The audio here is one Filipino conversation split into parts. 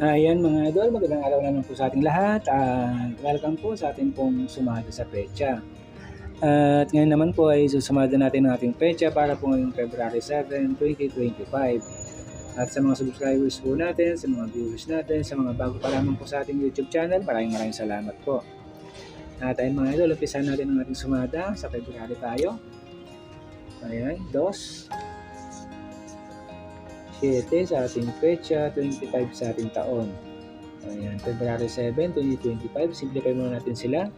Ayan mga idol, magandang araw naman po sa ating lahat. at welcome po sa ating pong sumada sa pecha. At ngayon naman po ay susumada natin ang ating pecha para po ngayong February 7, 2025. At sa mga subscribers po natin, sa mga viewers natin, sa mga bago pa lamang po sa ating YouTube channel, maraming maraming salamat po. At ayun mga idol, umpisahan natin ang ating sumada sa February tayo. Ayan, dos. 7 sa ating pecha, 25 sa ating taon. Ayan, February 7, 2025. Simplify muna natin sila.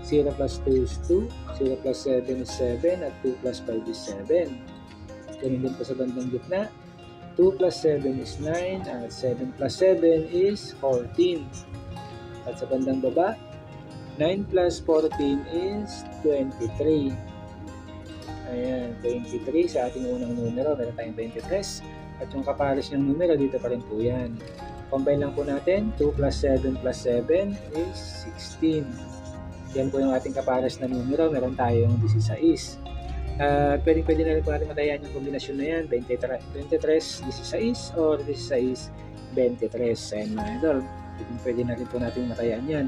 0 plus 2 is 2, 0 plus 7 is 7, at 2 plus 5 is 7. Ganun din po sa bandang gitna. 2 plus 7 is 9, at 7 plus 7 is 14. At sa bandang baba, 9 plus 14 is 23. Ayan, 23 sa ating unang numero. Meron tayong 23. At yung kapares ng numero, dito pa rin po yan. Combine lang po natin. 2 plus 7 plus 7 is 16. Yan po yung ating kapares na numero. Meron tayong 16. At pwede pwede na rin po natin matayan yung kombinasyon na yan. 23, 23 16 or 16, 23. Ayan mga idol. Pwede, pwede na rin po natin matayan yan.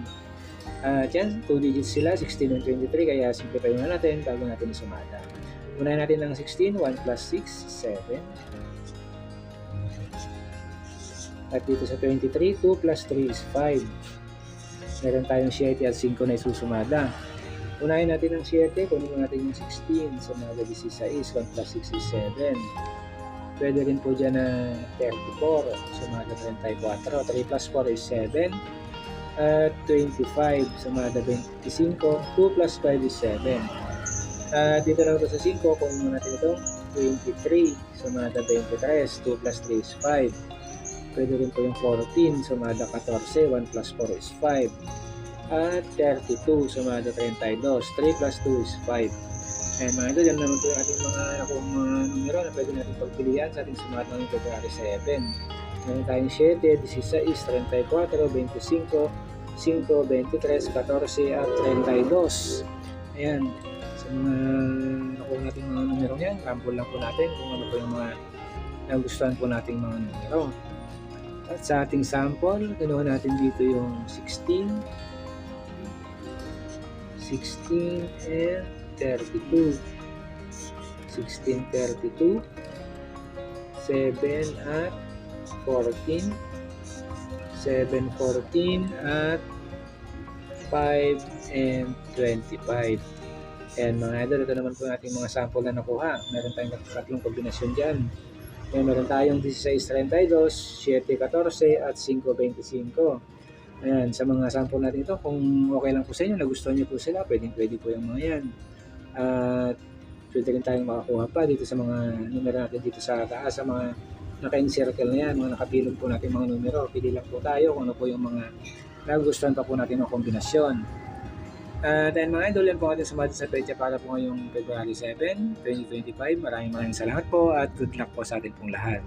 At yan, 2 digits sila, 16 and 23. Kaya simplify na natin bago natin sumada. Unahin natin ng 16, 1 plus 6, 7. At dito sa 23, 2 plus 3 is 5. Meron tayong 7 at 5 na isusumada. Unahin natin ang 7, kunin natin yung 16. Sumada 16, 1 plus 6 is 7. Pwede rin po dyan na 34. Sumada 34. 3 plus 4 is 7. At 25. Sumada 25. 2 plus 5 is 7. At dito lang ito sa 5, kunin natin itong 23. Sumada 23. 2 plus 3 is 5. Pwede rin po yung 14, sumada 14, 1 plus 4 is 5. At 32, sumada 32, 3 plus 2 is 5. And mga ito, yan naman po yung ating mga akong mga numero na pwede natin pagpilian sa ating sumada ng February 7. Meron tayong 7, 16, 34, 25, 5, 23, 14, at 32. Ayan. Sa mga nakuha natin mga numero yan, ramble lang po natin kung ano po yung mga nagustuhan po nating mga numero. At sa ating sample, ganoon natin dito yung 16, 16 and 32. 16, 32, 7 at 14, 7, 14 at 5 and 25. And mga idol, ito naman po yung ating mga sample na nakuha. Meron tayong tatlong kombinasyon dyan. May meron tayong 1632, 714 at 525. Ayan, sa mga sample natin ito, kung okay lang po sa inyo, nagustuhan niyo po sila, pwedeng pwede po yung mga yan. At pwede rin tayong makakuha pa dito sa mga numero natin dito sa taas, sa mga naka-encircle na yan, mga nakapilog po natin mga numero. Pili lang po tayo kung ano po yung mga nagustuhan pa po natin ng kombinasyon. At uh, mga idol, yan po ating sumati sa pecha para po ngayong February 7, 2025. Maraming maraming salamat po at good luck po sa atin pong lahat.